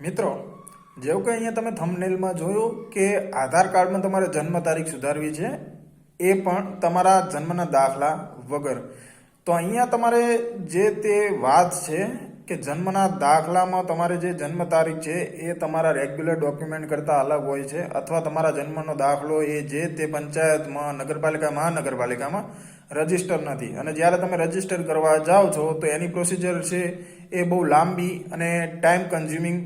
મિત્રો, જેવું કે અહીંયા તમે થંબનેલમાં જોયું કે આધાર કાર્ડમાં તમારે જન્મ તારીખ સુધારવી છે, એ પણ તમારા જન્મના દાખલા વગર. તો અહીંયા તમારે જે તે વાત છે કે જન્મના દાખલામાં તમારે જે જન્મ તારીખ છે, એ તમારા રેગ્યુલર ડોક્યુમેન્ટ કરતાં અલગ હોય છે, અથવા તમારા જન્મનો દાખલો એ જે તે પંચાયતમાં, નગરપાલિકા, મહાનગરપાલિકામાં રજિસ્ટર નથી. અને જ્યારે તમે રજિસ્ટર કરવા જાઓ છો, તો એની પ્રોસિજર છે એ બહુ લાંબી અને ટાઈમ કન્ઝ્યુમિંગ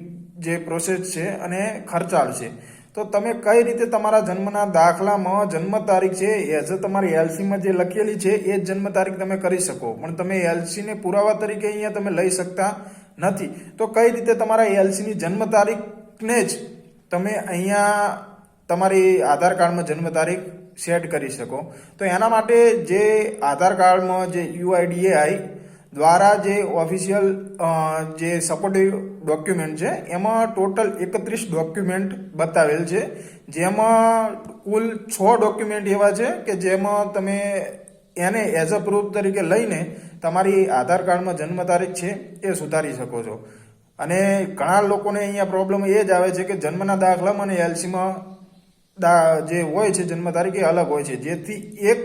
જે પ્રોસેસ છે અને ખર્ચાળ છે. તો તમે કઈ રીતે તમારા જન્મના દાખલામાં જન્મ તારીખ છે એઝ અ તમારી એલસીમાં જે લખેલી છે, એ જ જન્મ તારીખ તમે કરી શકો. પણ તમે એલસીને પુરાવા તરીકે અહીંયા તમે લઈ શકતા નથી. તો કઈ રીતે તમારા એલસીની જન્મ તારીખને જ તમે અહીંયા તમારી આધાર કાર્ડમાં જન્મ તારીખ સેટ કરી શકો. તો એના માટે જે આધાર કાર્ડમાં જે યુઆઈડીએઆઈ દ્વારા જે ઓફિશિયલ જે સપોર્ટિવ ડોક્યુમેન્ટ છે, એમાં ટોટલ એકત્રીસ ડોક્યુમેન્ટ બતાવેલ છે. જેમાં કુલ છ ડોક્યુમેન્ટ એવા છે કે જેમાં તમે એને એઝ અ પ્રૂફ તરીકે લઈને તમારી આધાર કાર્ડમાં જન્મ તારીખ છે એ સુધારી શકો છો. અને ઘણા લોકોને અહીંયા પ્રોબ્લેમ એ જ આવે છે કે જન્મના દાખલામાં અને એલસીમાં જે હોય છે જન્મ તારીખ એ અલગ હોય છે. જેથી એક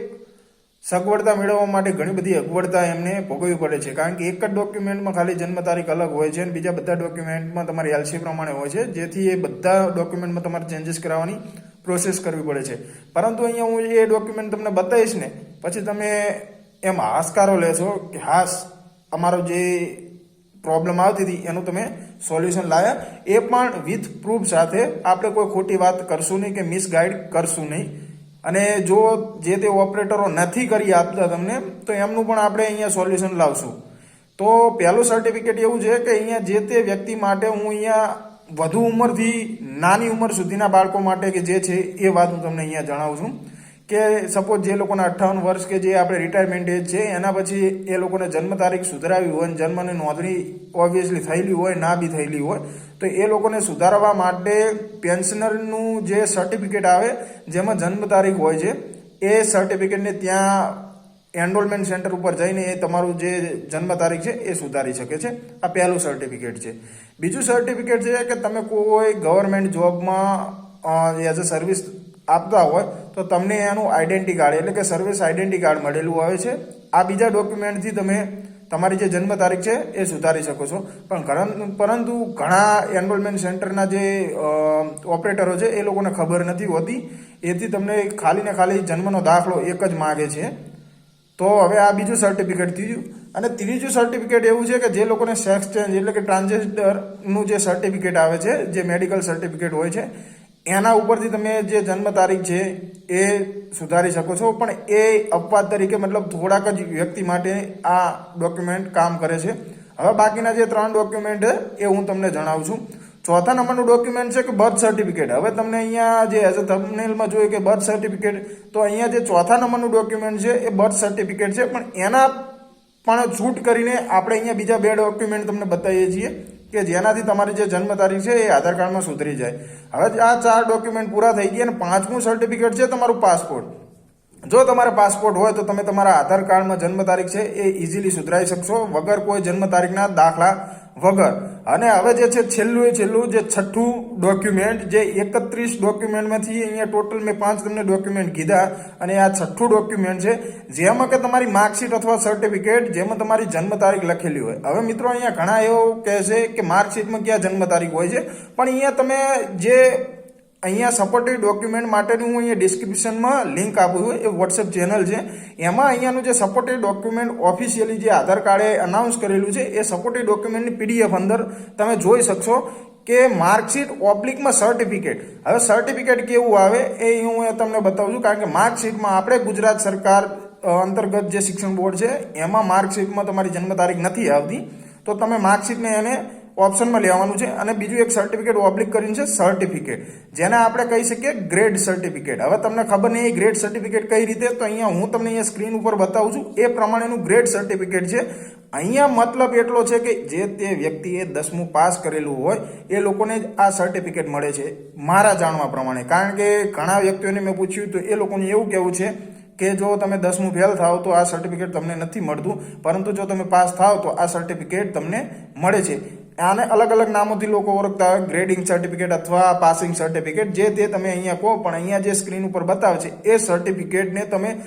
સગવડતા મેળવવા માટે ઘણી બધી અગવડતા એમને ભોગવવી પડે છે. કારણ કે એક જ ડોક્યુમેન્ટમાં ખાલી જન્મ તારીખ અલગ હોય છે અને બીજા બધા ડોક્યુમેન્ટમાં તમારી એલસી પ્રમાણે હોય છે. જેથી એ બધા ડોક્યુમેન્ટમાં તમારે ચેન્જીસ કરાવવાની પ્રોસેસ કરવી પડે છે. પરંતુ અહીંયા હું એ ડોક્યુમેન્ટ તમને બતાવીશ ને, પછી તમે એમ હાશકારો લેશો કે હાશ, અમારો જે પ્રોબ્લેમ આવતી હતી એનું તમે સોલ્યુશન લાયા. એ પણ વિથ પ્રૂફ સાથે આપણે કોઈ ખોટી વાત કરશું નહીં કે મિસગાઈડ કરશું નહીં. અને જો જે તે ઓપરેટરો નથી કરી આપતા તમને, તો એમનું પણ આપણે અહીંયા સોલ્યુશન લાવશું. તો પહેલું સર્ટિફિકેટ એવું છે કે અહીંયા જે તે વ્યક્તિ માટે હું અહીંયા વધુ ઉંમરથી નાની ઉંમર સુધીના બાળકો માટે કે જે છે એ વાત હું તમને અહીંયા જણાવું છું. કે સપોઝ જે લોકોના અઠ્ઠાવન વર્ષ કે જે આપણે રિટાયરમેન્ટ એજ છે, એના પછી એ લોકોને જન્મ તારીખ સુધરાવી હોય જન્મની નોંધણી ઓબ્વિયસલી થયેલી હોય, ના બી થયેલી હોય, તો એ લોકોને સુધારવા માટે પેન્શનરનું જે સર્ટિફિકેટ આવે, જેમાં જન્મ તારીખ હોય છે, એ સર્ટિફિકેટને ત્યાં એનરોલમેન્ટ સેન્ટર ઉપર જઈને એ તમારું જે જન્મ તારીખ છે, એ સુધારી શકે છે. આ પહેલું સર્ટિફિકેટ છે. બીજું સર્ટિફિકેટ છે કે તમે કોઈ ગવર્મેન્ટ જોબમાં એઝ અ સર્વિસ આપતા હોય તો તમને એનું આઈડેન્ટિટી કાર્ડ એટલે કે સર્વિસ આઈડેન્ટિટી કાર્ડ મળેલું આવે છે. આ બીજા ડોક્યુમેન્ટથી તમે તમારી જે જન્મ તારીખ છે, એ સુધારી શકો છો. પણ પરંતુ ઘણા એનરોલમેન્ટ સેન્ટરના જે ઓપરેટરો છે, એ લોકોને ખબર નથી હોતી. એથી તમને ખાલી ને ખાલી જન્મનો દાખલો એક જ માગે છે. તો હવે આ બીજું સર્ટિફિકેટ થયું અને ત્રીજું સર્ટિફિકેટ એવું છે કે જે લોકોને સેક્સ ચેન્જ એટલે કે ટ્રાન્સજેન્ડરનું જે સર્ટિફિકેટ આવે છે, જે મેડિકલ સર્ટિફિકેટ હોય છે એના ઉપરથી તમે જે જન્મ તારીખ છે એ સુધારી શકો છો. પણ એ અપવાદ તરીકે મતલબ થોડાક જ વ્યક્તિ માટે આ ડોક્યુમેન્ટ કામ કરે છે. હવે બાકીના જે ત્રણ ડોક્યુમેન્ટ એ હું તમને જણાવું છું. ચોથા નંબરનું ડોક્યુમેન્ટ છે કે બર્થ સર્ટિફિકેટ હવે તમને અહીંયા જે એઝ અ થંબનેલમાં જોયું કે બર્થ સર્ટિફિકેટ તો અહીંયા જે ચોથા નંબરનું ડોક્યુમેન્ટ છે એ બર્થ સર્ટિફિકેટ છે. પણ એના પણ છૂટ કરીને આપણે અહીંયા બીજા બે ડોક્યુમેન્ટ તમને બતાવીએ છીએ. કે જેનાથી તમારી જે જન્મ તારીખ છે એ આધાર કાર્ડમાં સુધરી જાય. હવે આ ચાર ડોક્યુમેન્ટ પૂરા થઈ ગયા અને પાંચમું સર્ટિફિકેટ છે તમારું પાસપોર્ટ જો તમારે પાસપોર્ટ હોય તો તમે તમારા આધાર કાર્ડમાં જન્મ તારીખ છે એ ઇઝીલી સુધરાઈ શકશો. વગર કોઈ જન્મ તારીખના દાખલા વગર. અને હવે જે છે છેલ્લું એ છેલ્લું જે છઠ્ઠું ડોક્યુમેન્ટ જે એકત્રીસ ડોક્યુમેન્ટમાંથી અહીંયા ટોટલ મેં પાંચ તમને ડોક્યુમેન્ટ કીધા. અને આ છઠ્ઠું ડોક્યુમેન્ટ છે, જેમાં કે તમારી માર્કશીટ અથવા સર્ટિફિકેટ જેમાં તમારી જન્મ તારીખ લખેલી હોય. હવે મિત્રો અહીંયા ઘણા એવું કહે છે કે માર્કશીટમાં ક્યાં જન્મ તારીખ હોય છે. પણ અહીંયા તમે જે અહીંયા સપોર્ટેડ ડોક્યુમેન્ટ માટેનું હું અહીંયા ડિસ્ક્રિપ્શનમાં લિંક આપું છું. એ વોટ્સએપ ચેનલ છે. એમાં અહીંયાનું જે સપોર્ટેડ ડોક્યુમેન્ટ ઓફિશિયલી જે આધાર કાર્ડે અનાઉન્સ કરેલું છે, એ સપોર્ટેડ ડોક્યુમેન્ટની પીડીએફ અંદર તમે જોઈ શકશો કે માર્કશીટ ઓબ્લિકમાં સર્ટિફિકેટ હવે સર્ટિફિકેટ કેવું આવે એ હું તમને બતાવું છું. કારણ કે માર્કશીટમાં આપણે ગુજરાત સરકાર અંતર્ગત જે શિક્ષણ બોર્ડ છે, એમાં માર્કશીટમાં તમારી જન્મ તારીખ નથી આવતી. તો તમે માર્કશીટને એને ઓપ્શનમાં લેવાનું છે અને બીજું એક સર્ટિફિકેટ ઓબ્લિક કરીને છે સર્ટિફિકેટ જેને આપણે કહી શકીએ ગ્રેડ સર્ટિફિકેટ હવે તમને ખબર નહીં ગ્રેડ સર્ટિફિકેટ કઈ રીતે? તો અહીંયા હું તમને અહીંયા સ્ક્રીન ઉપર બતાવું છું. એ પ્રમાણેનું ગ્રેડ સર્ટિફિકેટ છે. અહીંયા મતલબ એટલો છે કે જે તે વ્યક્તિએ દસમું પાસ કરેલું હોય, એ લોકોને આ સર્ટિફિકેટ મળે છે, મારા જાણવા પ્રમાણે. કારણ કે ઘણા વ્યક્તિઓને મેં પૂછ્યું તો એ લોકોને એવું કહેવું છે કે જો તમે દસમું ફેલ થાવ તો આ સર્ટિફિકેટ તમને નથી મળતું, પરંતુ જો તમે પાસ થાવ તો આ સર્ટિફિકેટ તમને મળે છે. આને અલગ અલગ નામોથી લોકો ઓળખતા હોય. ગ્રેડિંગ સર્ટિફિકેટ અથવા પાસિંગ સર્ટિફિકેટ જે તે તમે અહીંયા કહો, પણ અહીંયા જે સ્ક્રીન ઉપર બતાવે છે, એ સર્ટિફિકેટને તમે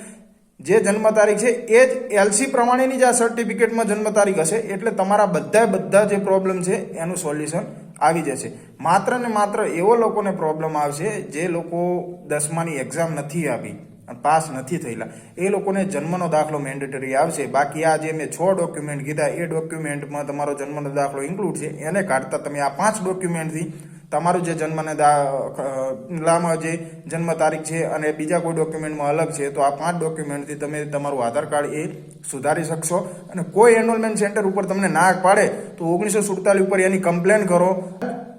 જે જન્મ તારીખ છે, એ જ એલસી પ્રમાણેની જ આ સર્ટિફિકેટમાં જન્મ તારીખ હશે. એટલે તમારા બધા બધા જે પ્રોબ્લેમ છે, એનું સોલ્યુશન આવી જશે. માત્ર ને માત્ર એવો લોકોને પ્રોબ્લેમ આવશે જે લોકો દસમાની એક્ઝામ નથી આપી. પાસ નથી થયેલા. એ લોકોને જન્મનો દાખલો મેન્ડેટરી આવશે. બાકી આ જે મેં છ ડોક્યુમેન્ટ કીધા, એ ડોક્યુમેન્ટમાં તમારો જન્મનો દાખલો ઇન્ક્લુડ છે. એને કાઢતા તમે આ પાંચ ડોક્યુમેન્ટથી તમારું જે જન્મને દાખલામાં જે જન્મ તારીખ છે અને બીજા કોઈ ડોક્યુમેન્ટમાં અલગ છે, તો આ પાંચ ડોક્યુમેન્ટથી તમે તમારું આધાર કાર્ડ એ સુધારી શકશો. અને કોઈ એનરોલમેન્ટ સેન્ટર ઉપર તમને ના પાડે, તો ઓગણીસો સુડતાલીસ ઉપર એની કમ્પ્લેન કરો.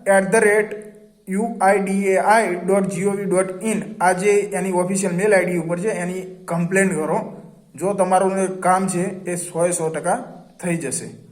At the rate UIDAI dot GOV dot in આ જે એની ઓફિશિયલ મેલ આઈડી ઉપર છે, એની કમ્પ્લેન કરો. જો તમારું કામ છે, એ સો સો ટકા થઈ જશે.